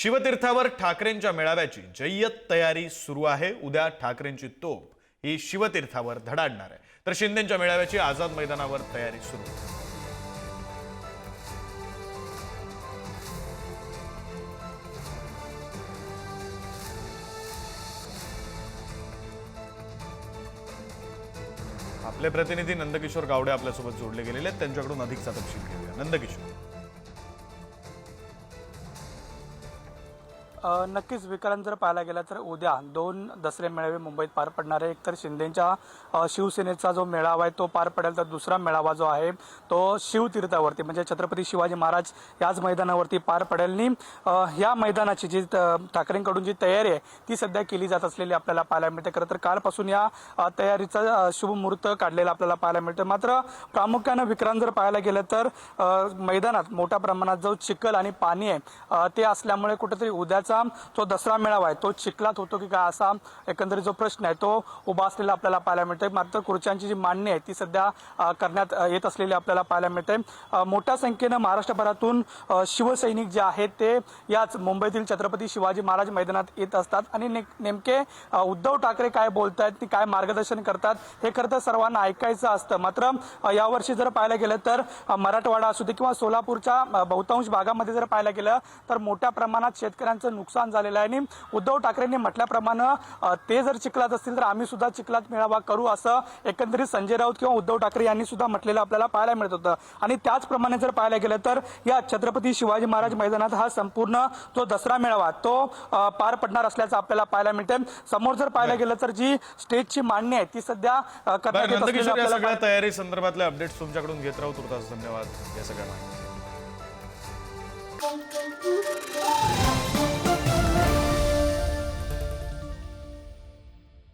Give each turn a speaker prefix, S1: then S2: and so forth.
S1: शिवतीर्थावर ठाकरेंच्या मेळाव्याची जय्यत तयारी सुरू आहे. उद्या ठाकरेंची तोप ही शिवतीर्थावर धडाडणार आहे. तर शिंदेच्या मेळाव्याची आझाद मैदानावर तयारी सुरू. आपले प्रतिनिधी नंदकिशोर गावडे आपल्यासोबत जोडले गेलेले आहेत. त्यांच्याकडून अधिकचा तपशील घेऊया. नंदकिशोर.
S2: नक्कीच विक्रांत जर पाहायला गेला तर उद्या दोन दसरे मेळावे मुंबईत पार पडणार आहे एक तर शिंदेच्या शिवसेनेचा जो मेळावा आहे तो पार पडेल तर दुसरा मेळावा जो आहे तो शिवतीर्थावरती म्हणजे छत्रपती शिवाजी महाराज याच मैदानावरती पार पडेल. आणि या ह्या मैदानाची जी ठाकरेंकडून जी तयारी आहे ती सध्या केली जात असलेली आपल्याला पाहायला मिळते. खरं तर कालपासून या तयारीचा शुभ मुहूर्त काढलेला आपल्याला पाहायला मिळतं मात्र प्रामुख्यानं विक्रांत जर पाहायला गेलं तर मैदानात मोठ्या प्रमाणात जो चिखल आणि पाणी आहे ते असल्यामुळे कुठेतरी उद्याच जो दसरा मेळावा आहे तो चिखलात होतो की काय असा एकंदरीत जो प्रश्न आहे तो उभा असलेला आपल्याला पाहायला मिळतोय. मात्र खुर्च्यांची जी मांडणी आहे ती सध्या करण्यात येत असलेली आपल्याला पाहायला मिळते मोठ्या संख्येनं महाराष्ट्रभरातून शिवसैनिक जे आहेत ते याच मुंबईतील छत्रपती शिवाजी महाराज मैदानात येत असतात. आणि ने- नेमके उद्धव ठाकरे काय बोलतायत ते काय मार्गदर्शन करतात हे खरं तर सर्वांना ऐकायचं असतं. मात्र यावर्षी जर पाहायला गेलं तर मराठवाडा असू दे किंवा सोलापूरच्या बहुतांश भागामध्ये जर पाहायला गेलं तर मोठ्या प्रमाणात शेतकऱ्यांचं नुकसान झालेलं आहे. आणि उद्धव ठाकरेंनी म्हटल्याप्रमाणे ते जर चिखलात असतील तर आम्ही सुद्धा चिखलात मेळावा करू असं एकंदरीत संजय राऊत किंवा उद्धव ठाकरे यांनी सुद्धा म्हटलेलं आपल्याला पाहायला मिळत होतं. आणि त्याचप्रमाणे जर पाहायला गेलं तर या छत्रपती शिवाजी महाराज मैदानात हा संपूर्ण जो दसरा मेळावा तो पार पडणार असल्याचं आपल्याला पाहायला मिळते समोर जर पाहायला गेलं तर जी स्टेजची मांडणी आहे ती सध्या करण्यात येत असलेलं
S1: सगळ्या तयारी संदर्भातले अपडेट्स तुमच्याकडून घेत राहू तुर्तास धन्यवाद. या सगळ्या माहिती